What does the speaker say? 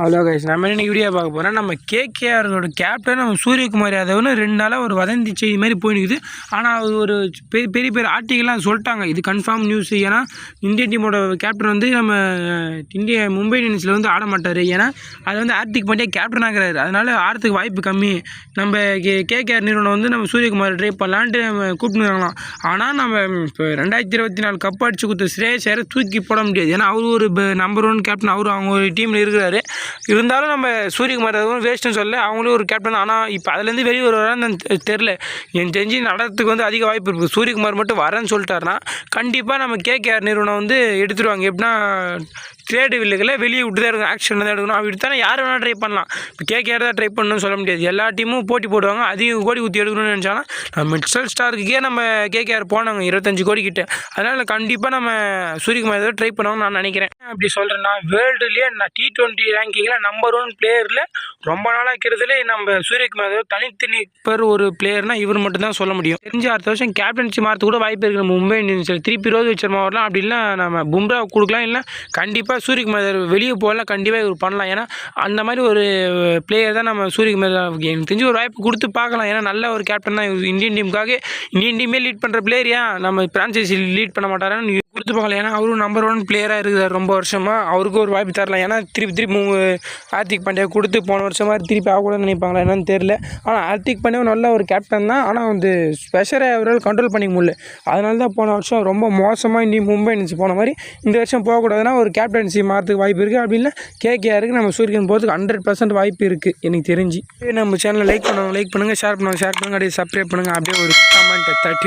Hello guys நம்ம இன்னைக்கு video பார்க்க போகிறோம் நம்ம கேகேஆரோட கேப்டன் நம்ம சூரியகுமார் யாதவ்னு ரெண்டு நாளாக ஒரு வதந்தி செய்தி மாதிரி போயிருக்குது ஆனால் அது ஒரு பெரிய பெரிய பெரிய ஆர்டிகல்லாம் சொல்லிட்டாங்க. இது கன்ஃபார்ம் நியூஸ் ஏன்னா இந்தியன் டீமோட கேப்டன் வந்து நம்ம இந்திய மும்பை இந்தியன்ஸில் வந்து ஆட மாட்டார். ஏன்னா அது வந்து ஆர்டிக் பண்ணியே கேப்டன் ஆகிறாரு. அதனால் ஆடுறதுக்கு வாய்ப்பு கம்மி. நம்ம கே கேகேஆர் நிறுவனம் வந்து நம்ம சூரியகுமார் ட்ரை பண்ணலான்ட்டு நம்ம கூப்பிட்டுருக்கலாம் ஆனால் நம்ம இப்போ ரெண்டாயிரத்தி இருபத்தி நாலு கப் அடிச்சு கொடுத்த ஸ்ரேயஸ் யாரை தூக்கி போட முடியாது. ஏன்னா அவர் ஒரு நம்பர் ஒன் கேப்டன் அவர் அவங்க ஒரு டீமில் இருக்கிறாரு. இருந்தாலும் நம்ம சூரியகுமார் அதுவும் வேஸ்ட்டுன்னு சொல்ல அவங்களும் ஒரு கேப்டன் ஆனால் இப்போ அதுலேருந்து வெளியே வருவாரான்னு தெரில எனக்கு தெரிஞ்சு நடத்துக்கு வந்து அதிக வாய்ப்பு இருக்குது சூரியகுமார் மட்டும் வரேன்னு சொல்லிட்டாருன்னா கண்டிப்பாக நம்ம கேகேஆர் நிறுவனம் வந்து எடுத்துருவாங்க. எப்படின்னா ட்ரேடு வில்லுகளை வெளியே விட்டு தான் எடுக்கணும். ஆக்ஷன் தான் எடுக்கணும். அப்படி தானே யார் வேணால் ட்ரை பண்ணலாம். இப்போ கேகேஆர் தான் ட்ரை பண்ணணும்னு சொல்ல முடியாது. எல்லா டீமும் போட்டி போடுவாங்க. அதிக கோடி ஊற்றி எடுக்கணும்னு நினச்சாலும் நம்ம மிட்சல் ஸ்டாருக்கே நம்ம கேகேஆர் போனாங்க. இருபத்தஞ்சு கோடி கிட்ட. அதனால் கண்டிப்பாக நம்ம சூரியகுமார் ஏதோ ட்ரை பண்ணுவாங்கன்னு நான் நினைக்கிறேன். அப்படி சொல்கிறேன்னா வேர்ல்டுலேயே நான் டி டுவெண்ட்டி ரேங்கிங்கில் நம்பர் ஒன் பிளேயரில் ரொம்ப நாளாக இருக்கிறதுலே நம்ம சூரியகுமார் ஏதோ தனித்து ஒரு பிளேயர்னா இவர் மட்டும் தான் சொல்ல முடியும். தெரிஞ்சு அடுத்த வருஷம் கேப்டன்சி மாறத்து கூட வாய்ப்பு இருக்குது நம்ம மும்பை இந்தியன்ஸில் திருப்பி ரோஹித் சர்மா வரலாம். அப்படி நம்ம பும்ரா கொடுக்கலாம். இல்லை கண்டிப்பாக சூரியகுமார் வெளியே போகலாம். கண்டிப்பாக இவர் பண்ணலாம். ஏன்னா அந்த மாதிரி ஒரு பிளேயர் தான் நம்ம சூரியகுமார் எனக்கு தெரிஞ்சு ஒரு வாய்ப்பு கொடுத்து பார்க்கலாம். ஏன்னா நல்ல ஒரு கேப்டன் தான் இந்தியன் டீமுக்காக இந்தியன் டீமே லீட் பண்ணுற பிளேயர் ஏன் நம்ம பிரான்சைசி லீட் பண்ண மாட்டாரான்னு கொடுத்து பார்க்கலாம் ஏன்னா அவரும் நம்பர் ஒன் பிளேயராக இருக்கிறார் ரொம்ப வருஷமாக அவருக்கு ஒரு வாய்ப்பு தரலாம் ஏன்னா திருப்பி திருப்பி மு- ஹார்திக் பாண்டியா கொடுத்து போன வருஷமா திருப்பி ஆகக்கூடாதுன்னு நினைப்பாங்களா என்னன்னு தெரியல. ஆனால் ஹார்திக் பாண்டியா நல்ல ஒரு கேப்டன் தான். ஆனால் வந்து ஸ்பெஷலாக அவரால் கண்ட்ரோல் பண்ணிக்க முடியல. அதனால தான் போன வருஷம் ரொம்ப மோசமாக இனி மும்பை இந்தியன்ஸ் போன மாதிரி இந்த வருஷம் போகக்கூடாதுன்னா ஒரு கேப்டன்சி மாறதுக்கு வாய்ப்பு இருக்குது அப்படி இல்லை கேகேஆருக்கு நம்ம சூரியன் போகிறதுக்கு ஹண்ட்ரட் பர்சன்ட் வாய்ப்பு இருக்குது எனக்கு தெரிஞ்சு. நம்ம சேனலை லைக் பண்ணுவாங்க லைக் பண்ணுங்கள் ஷேர் பண்ணுவாங்க ஷேர் பண்ணுங்கள் அப்படியே சப்ஸ்கிரைப் பண்ணுங்கள் அப்படியே ஒரு கமெண்ட்டை தட்டி